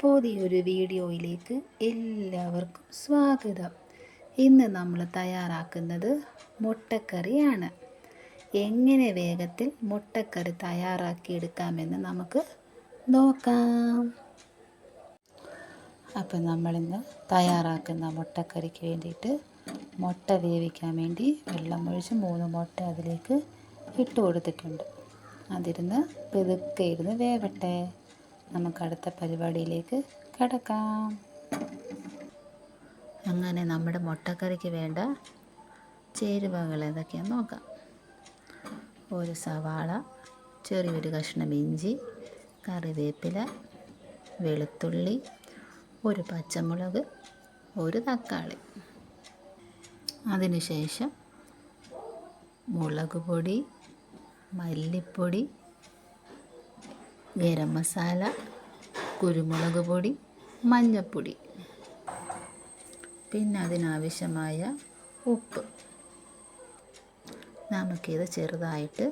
പുതിയൊരു വീഡിയോയിലേക്ക് എല്ലാവർക്കും സ്വാഗതം. ഇന്ന് നമ്മൾ തയ്യാറാക്കുന്നത് മുട്ടക്കറിയാണ്. എങ്ങനെ വേഗത്തിൽ മുട്ടക്കറി തയ്യാറാക്കിയെടുക്കാമെന്ന് നമുക്ക് നോക്കാം. അപ്പം നമ്മളിന്ന് തയ്യാറാക്കുന്ന മുട്ടക്കറിക്ക് വേണ്ടിയിട്ട് മുട്ട വേവിക്കാൻ വേണ്ടി വെള്ളം ഒഴിച്ച് മൂന്ന് മുട്ട അതിലേക്ക് ഇട്ട് കൊടുത്തിട്ടുണ്ട്. അതിരുന്ന് പെതുക്കെ ഇരുന്ന് വേവട്ടെ. നമുക്ക് അടുത്ത പരിപാടിയിലേക്ക് കടക്കാം. അങ്ങനെ നമ്മുടെ മുട്ടക്കറിക്ക് വേണ്ട ചേരുവകൾ ഏതൊക്കെയാണെന്ന് നോക്കാം. ഒരു സവാള ചെറിയൊരു കഷ്ണം ഇഞ്ചി കറിവേപ്പില വെളുത്തുള്ളി ഒരു പച്ചമുളക് ഒരു തക്കാളി. അതിനുശേഷം മുളക് പൊടി മല്ലിപ്പൊടി ഗരം മസാല കുരുമുളക് പൊടി മഞ്ഞൾപ്പൊടി പിന്നെ അതിനാവശ്യമായ ഉപ്പ്. നമുക്കിത് ചെറുതായിട്ട്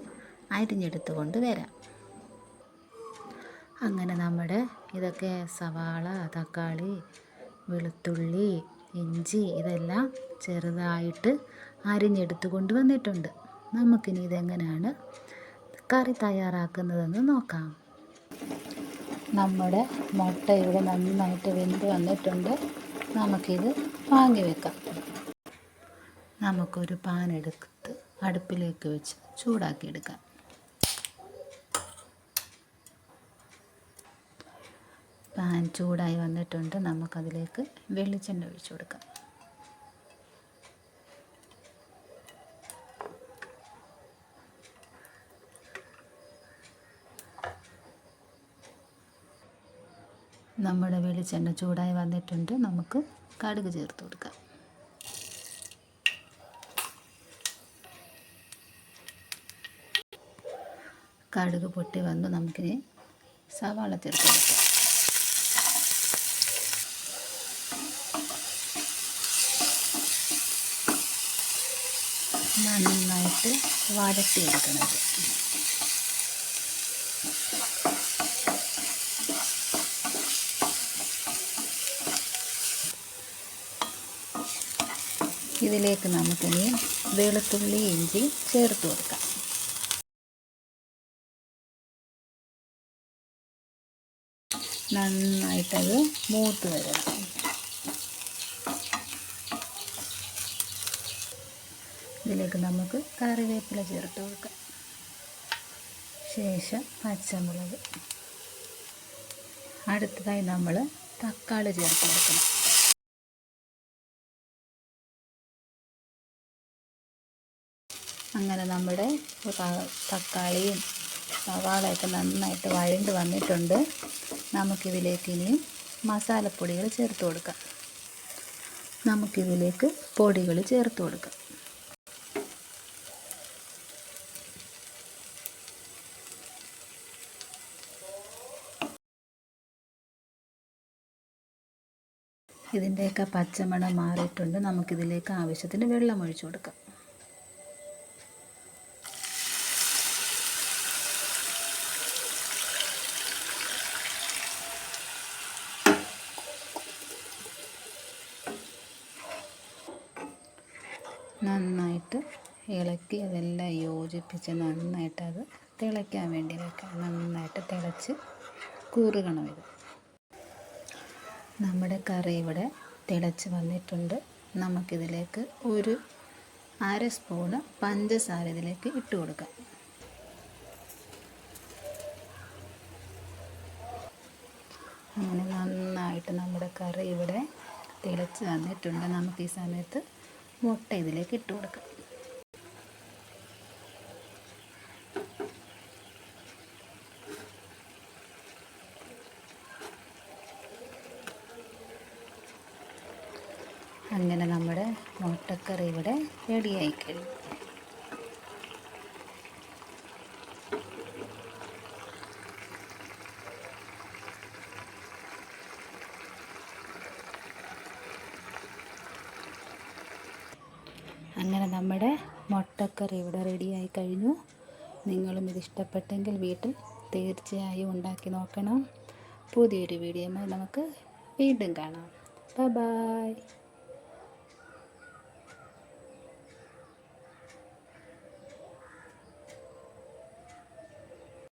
അരിഞ്ഞെടുത്ത് കൊണ്ട് വരാം. അങ്ങനെ നമ്മുടെ ഇതൊക്കെ സവാള തക്കാളി വെളുത്തുള്ളി ഇഞ്ചി ഇതെല്ലാം ചെറുതായിട്ട് അരിഞ്ഞെടുത്ത് കൊണ്ടുവന്നിട്ടുണ്ട് നമുക്കിനി ഇതെങ്ങനെയാണ് കറി തയ്യാറാക്കുന്നതെന്ന് നോക്കാം. നമ്മുടെ മുട്ട ഇവിടെ നന്നായിട്ട് വെന്ത് വന്നിട്ടുണ്ട്. നമുക്കിത് വാങ്ങി വെക്കാം. നമുക്കൊരു പാൻ എടുത്ത് അടുപ്പിലേക്ക് വെച്ച് ചൂടാക്കിയെടുക്കാം. പാൻ ചൂടായി വന്നിട്ടുണ്ട്. നമുക്കതിലേക്ക് വെളിച്ചെണ്ണ ഒഴിച്ചു കൊടുക്കാം. നമ്മുടെ വെളിച്ചെണ്ണ ചൂടായി വന്നിട്ടുണ്ട്. നമുക്ക് കടുക് ചേർത്ത് കൊടുക്കാം. കടുക് പൊട്ടി വന്ന്. നമുക്കിനി സവാള ചേർത്ത് കൊടുക്കാം. നന്നായിട്ട് വഴട്ടിയെടുക്കണം ഇതിലേക്ക് നമുക്കിനി വെളുത്തുള്ളി ഇഞ്ചി ചേർത്ത് കൊടുക്കാം. നന്നായിട്ടത് മൂത്ത് വരണം. ഇതിലേക്ക് നമുക്ക് കറിവേപ്പില ചേർത്ത് കൊടുക്കാം. ശേഷം പച്ചമുളക്. അടുത്തതായി നമ്മൾ തക്കാളി ചേർത്ത് കൊടുക്കണം. അങ്ങനെ നമ്മുടെ തക്കാളിയും സവാളയൊക്കെ നന്നായിട്ട് വഴണ്ട് വന്നിട്ടുണ്ട്. നമുക്കിതിലേക്ക് ഇനിയും മസാലപ്പൊടികൾ ചേർത്ത് കൊടുക്കാം. നമുക്കിതിലേക്ക് പൊടികൾ ചേർത്ത് കൊടുക്കാം. ഇതിന്റെയൊക്കെ പച്ചമണം മാറിയിട്ടുണ്ട്. നമുക്കിതിലേക്ക് ആവശ്യത്തിന് വെള്ളം ഒഴിച്ചു കൊടുക്കാം. നന്നായിട്ട് ഇളക്കി അതെല്ലാം യോജിപ്പിച്ച് നന്നായിട്ട് അത് തിളയ്ക്കാൻ വേണ്ടി വെക്കാം നന്നായിട്ട് തിളച്ച് കൂറുകണം ഇത്. നമ്മുടെ കറി ഇവിടെ തിളച്ച് വന്നിട്ടുണ്ട്. നമുക്കിതിലേക്ക് ഒരു അര സ്പൂണ് പഞ്ചസാര ഇതിലേക്ക് ഇട്ട് കൊടുക്കാം. അങ്ങനെ നന്നായിട്ട് നമ്മുടെ കറി ഇവിടെ തിളച്ച് വന്നിട്ടുണ്ട്. നമുക്ക് ഈ സമയത്ത് മുട്ട ഇതിലേക്ക് ഇട്ട് കൊടുക്കാം. അങ്ങനെ നമ്മുടെ മുട്ടക്കറി ഇവിടെ റെഡിയായി കഴിഞ്ഞു. അങ്ങനെ നമ്മുടെ മുട്ടക്കറി ഇവിടെ റെഡിയായി കഴിഞ്ഞു. നിങ്ങളും ഇത് ഇഷ്ടപ്പെട്ടെങ്കിൽ വീട്ടിൽ തീർച്ചയായും ഉണ്ടാക്കി നോക്കണം. പുതിയൊരു വീഡിയോയുമായി നമുക്ക് വീണ്ടും കാണാം. ബൈ